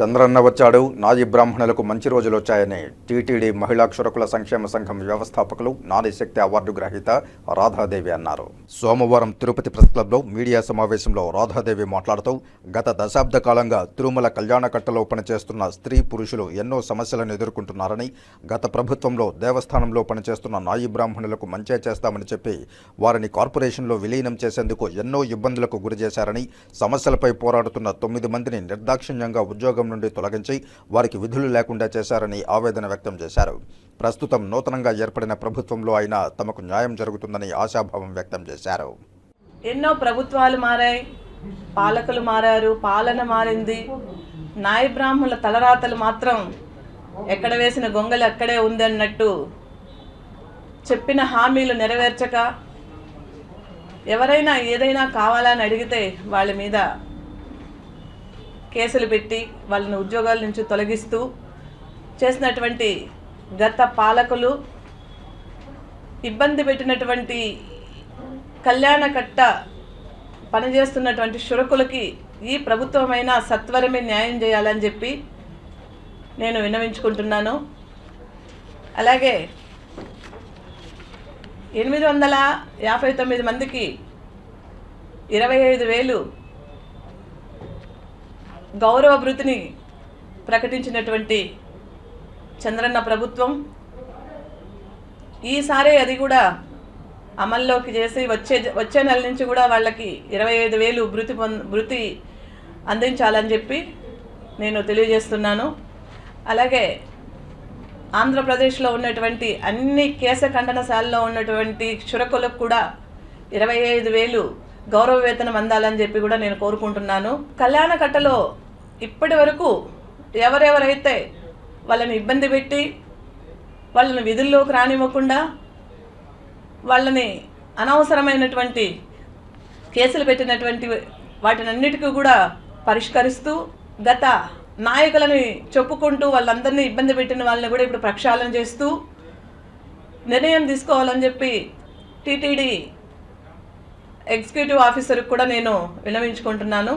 చంద్రన్న వచ్చాడు. నాది బ్రాహ్మణులకు మంచి రోజులు వచ్చాయని టీటీడీ మహిళా క్షురకుల సంక్షేమ సంఘం వ్యవస్థాపకులు నాది శక్తి అవార్డు గ్రహీత రాధాదేవి అన్నారు. సోమవారం తిరుపతి ప్రెస్ క్లబ్లో మీడియా సమావేశంలో రాధాదేవి మాట్లాడుతూ గత దశాబ్ద కాలంగా తిరుమల కళ్యాణకట్టలో పనిచేస్తున్న స్త్రీ పురుషులు ఎన్నో సమస్యలను ఎదుర్కొంటున్నారని గత ప్రభుత్వంలో దేవస్థానంలో పనిచేస్తున్న నాయి బ్రాహ్మణులకు మంచే చేస్తామని చెప్పి వారిని కార్పొరేషన్లో విలీనం చేసేందుకు ఎన్నో ఇబ్బందులకు గురిచేశారని సమస్యలపై పోరాడుతున్న తొమ్మిది మందిని నిర్దాక్షిణ్యంగా ఉద్యోగం నుండి తొలగించి వారికి విధులు లేకుండా చేశారని ఆవేదన వ్యక్తం చేశారు. ప్రస్తుతం నూతనంగా ఏర్పడిన ప్రభుత్వంలో అయినా తమకు న్యాయం జరుగుతుందని ఆశాభావం వ్యక్తం చేశారు. ఎన్నో ప్రభుత్వాలు మారాయి. పాలకులు మారారు పాలన మారింది. నాయ బ్రాహ్మణుల తలరాతలు మాత్రం ఎక్కడ వేసిన గొంగలు అక్కడే ఉంది అన్నట్టు చెప్పిన హామీలు నెరవేర్చక ఎవరైనా ఏదైనా కావాలని అడిగితే వాళ్ళ మీద కేసులు పెట్టి వాళ్ళని ఉద్యోగాల నుంచి తొలగిస్తూ చేసినటువంటి గత పాలకులు ఇబ్బంది పెట్టినటువంటి కళ్యాణకట్ట పనిచేస్తున్నటువంటి షురకులకి ఈ ప్రభుత్వమైనా సత్వరమే న్యాయం చేయాలని చెప్పి నేను విన్నవించుకుంటున్నాను. అలాగే ఎనిమిది వందల యాభై తొమ్మిది మందికి ఇరవై ఐదు వేలు గౌరవ భృతిని ప్రకటించినటువంటి చంద్రన్న ప్రభుత్వం ఈసారి అది కూడా అమల్లోకి చేసి వచ్చే వచ్చే నెల నుంచి కూడా వాళ్ళకి ఇరవై ఐదు వేలు భృతి పొంద భృతి అందించాలని చెప్పి నేను తెలియజేస్తున్నాను. అలాగే ఆంధ్రప్రదేశ్లో ఉన్నటువంటి అన్ని కేశ ఖండనశాలలో ఉన్నటువంటి క్షురకులకు కూడా ఇరవై ఐదు వేలు గౌరవ వేతనం అందాలని చెప్పి కూడా నేను కోరుకుంటున్నాను. కళ్యాణ కట్టలో ఇప్పటి వరకు ఎవరెవరైతే వాళ్ళని ఇబ్బంది పెట్టి వాళ్ళని విధుల్లోకి రానివ్వకుండా వాళ్ళని అనవసరమైనటువంటి కేసులు పెట్టినటువంటి వాటినన్నిటికీ కూడా పరిష్కరిస్తూ గత నాయకులని చెప్పుకుంటూ వాళ్ళందరినీ ఇబ్బంది పెట్టిన వాళ్ళని కూడా ఇప్పుడు ప్రక్షాళన చేస్తూ నిర్ణయం తీసుకోవాలని చెప్పి టీటీడీ ఎగ్జిక్యూటివ్ ఆఫీసర్కి కూడా నేను విన్నవించుకుంటున్నాను.